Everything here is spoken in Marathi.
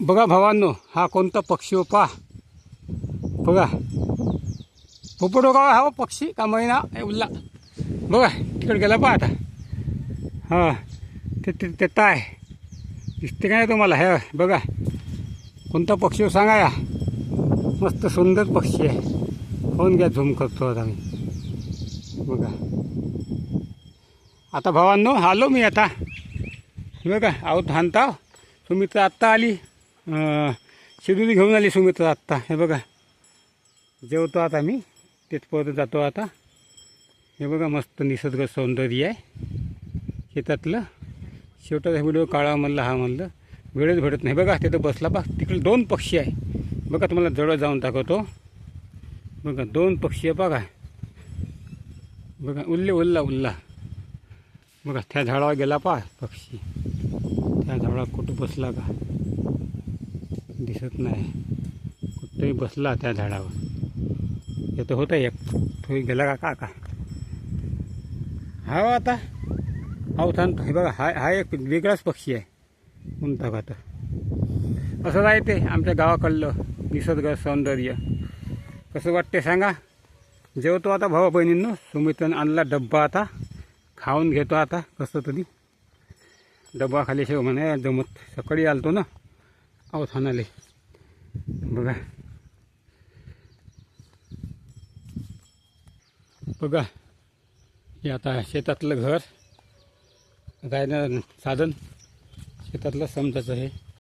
बघा भावांनो हा कोणता पक्षी हो पा बघा. पोपट का हा हो पक्षी का महिना उल्ला. बघा तिकडे गेला पा आता. हां ते ते ते काय दिसते काय नाही तुम्हाला? हे बघा. कोणता पक्षी हो सांगा या. मस्त सुंदर पक्षी आहे. होऊन घ्या झूम करतो आता मी. बघा. आता भावांनो आलो मी आता. हे बघा आहोत हाणता सुमित्रा आत्ता आली. शिदुरी घेऊन आली सुमित आत्ता. हे बघा. जेवतो आता मी. तिथपर्यंत जातो आता. हे बघा मस्त निसर्ग सौंदर्य आहे. शेतातलं. शेवटाचा व्हिडिओ काळा म्हणलं हा म्हणलं. वेळच भेटत नाही. बघा तिथं बसला बा. तिकडे दोन पक्षी आहे. बघा तुम्हाला जवळ जाऊन दाखवतो. बघा दोन पक्षी आहे बघा. बघा उल्ले उल्ला उल्ला. बघा त्या झाडावर गेला पा पक्षी. त्या झाडावर कुठं बसला का? दिसत नाही. कुठंही बसला त्या झाडावर. हे तर होतं एक. थोडी गेला का का हा आता. हा थांब. हे बघा हा हा एक वेगळाच पक्षी आहे. कोणता का तर असं आहे ते? आमच्या गावाकडलं निसर्ग सौंदर्य. कसं वाटते सांगा? जेवतो आता भावा बहिणींनो. सुमितनं आणला डब्बा आता. खाऊन घेतो आता. कसं तरी. डब्बा खाली शेव म्हणे जमत. सकाळी आलतो ना. अवथान आले बघा. बघा. हे आता शेतातलं घर. जायनं साधन. शेतातलं समजायचं हे.